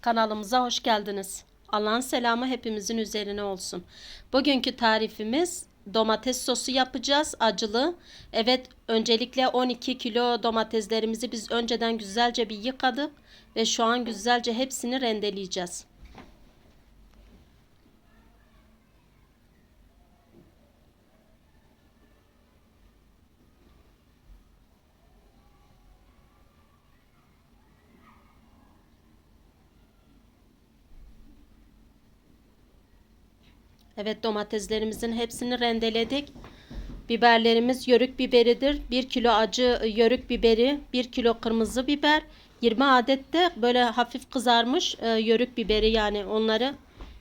Kanalımıza hoş geldiniz. Allah'ın selamı hepimizin üzerine olsun. Bugünkü tarifimiz domates sosu yapacağız acılı. Evet öncelikle 12 kilo domateslerimizi biz önceden güzelce bir yıkadık ve şu an güzelce hepsini rendeleyeceğiz. Evet domateslerimizin hepsini rendeledik. Biberlerimiz yörük biberidir. 1 kilo acı yörük biberi, 1 kilo kırmızı biber, 20 adet de böyle hafif kızarmış e, yörük biberi yani onları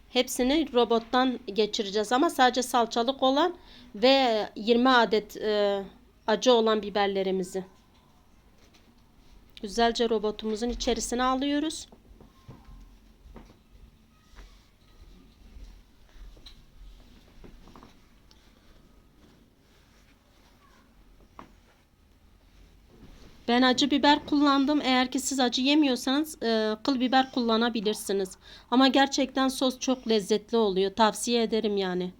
hepsini robottan geçireceğiz ama sadece salçalık olan ve 20 adet e, acı olan biberlerimizi. Güzelce robotumuzun içerisine alıyoruz. Ben acı biber kullandım. Eğer ki siz acı yemiyorsanız e, kıl biber kullanabilirsiniz. Ama gerçekten sos çok lezzetli oluyor. Tavsiye ederim yani.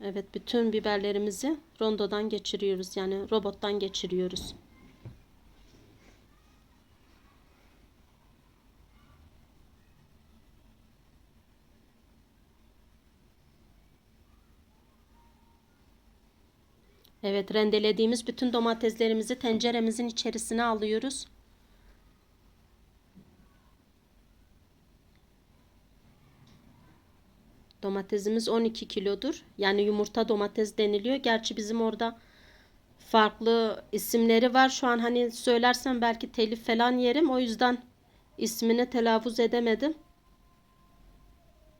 Evet bütün biberlerimizi rondodan geçiriyoruz. Yani robottan geçiriyoruz. Evet rendelediğimiz bütün domateslerimizi tenceremizin içerisine alıyoruz. Domatesimiz 12 kilodur. Yani yumurta domates deniliyor. Gerçi bizim orada farklı isimleri var. Şu an hani söylersem belki telif falan yerim. O yüzden ismini telaffuz edemedim.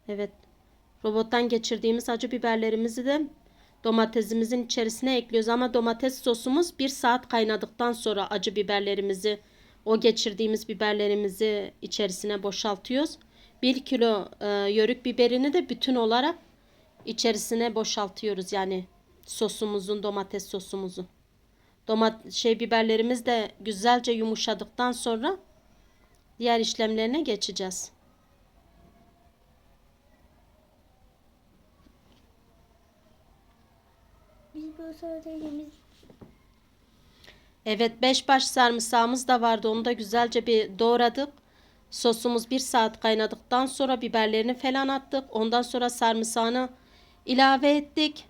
Evet. Robottan geçirdiğimiz acı biberlerimizi de domatesimizin içerisine ekliyoruz. Ama domates sosumuz bir saat kaynadıktan sonra acı biberlerimizi o geçirdiğimiz biberlerimizi içerisine boşaltıyoruz. 1 kilo e, yörük biberini de bütün olarak içerisine boşaltıyoruz. Yani sosumuzun domates sosumuzun. Domat şey biberlerimiz de güzelce yumuşadıktan sonra diğer işlemlerine geçeceğiz. Söylediğimiz Evet 5 baş sarımsağımız da vardı. Onu da güzelce bir doğradık. Sosumuz 1 saat kaynadıktan sonra biberlerini falan attık. Ondan sonra sarımsağını ilave ettik.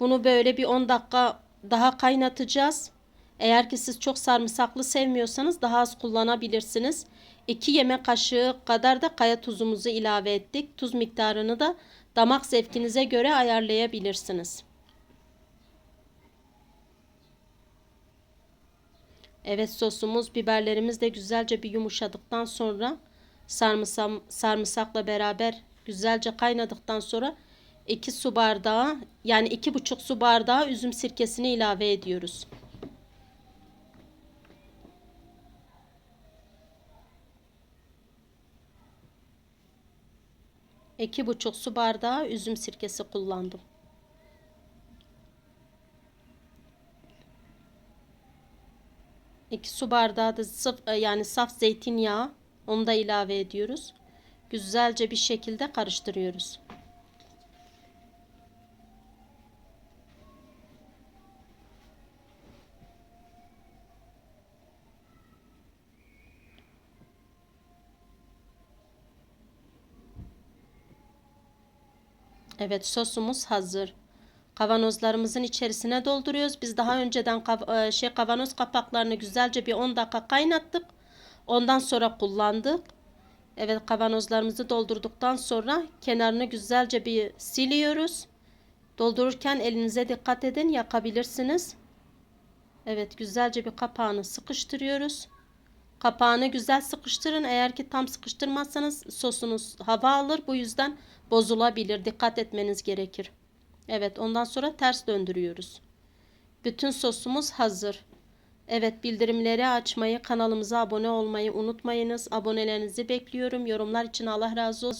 Bunu böyle bir 10 dakika daha kaynatacağız. Eğer ki siz çok sarımsaklı sevmiyorsanız daha az kullanabilirsiniz. 2 yemek kaşığı kadar da kaya tuzumuzu ilave ettik. Tuz miktarını da damak zevkinize göre ayarlayabilirsiniz. Evet sosumuz, biberlerimiz de güzelce bir yumuşadıktan sonra sarımsak, sarımsakla beraber güzelce kaynadıktan sonra 2 su bardağı yani 2,5 su bardağı üzüm sirkesini ilave ediyoruz. İki buçuk su bardağı üzüm sirkesi kullandım. 2 su bardağı da sıf, e, yani saf zeytinyağı onu da ilave ediyoruz. Güzelce bir şekilde karıştırıyoruz. Evet sosumuz hazır. Kavanozlarımızın içerisine dolduruyoruz. Biz daha önceden kav e, şey kavanoz kapaklarını güzelce bir 10 dakika kaynattık. Ondan sonra kullandık. Evet kavanozlarımızı doldurduktan sonra kenarını güzelce bir siliyoruz. Doldururken elinize dikkat edin yakabilirsiniz. Evet güzelce bir kapağını sıkıştırıyoruz. Kapağını güzel sıkıştırın. Eğer ki tam sıkıştırmazsanız sosunuz hava alır. Bu yüzden bozulabilir. Dikkat etmeniz gerekir. Evet ondan sonra ters döndürüyoruz. Bütün sosumuz hazır. Evet bildirimleri açmayı, kanalımıza abone olmayı unutmayınız. Abonelerinizi bekliyorum. Yorumlar için Allah razı olsun.